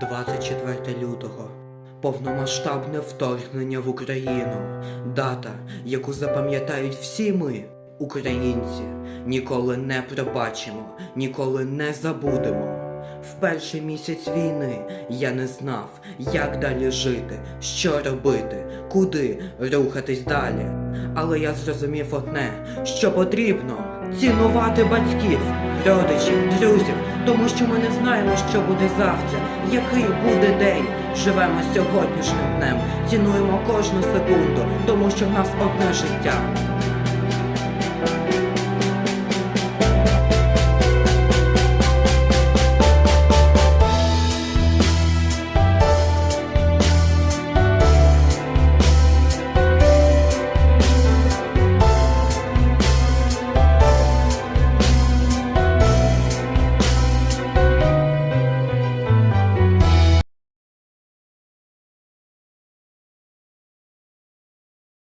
24 лютого. Повномасштабне вторгнення в Україну. Дата, яку запам'ятають всі ми, українці, ніколи не пробачимо, ніколи не забудемо. В перший місяць війни я не знав, як далі жити, що робити, куди рухатись далі. Але я зрозумів одне, що потрібно цінувати батьків, родичів, друзів, тому що ми не знаємо, що буде завтра, який буде день. Живемо сьогоднішнім днем, цінуємо кожну секунду, тому що в нас одне життя.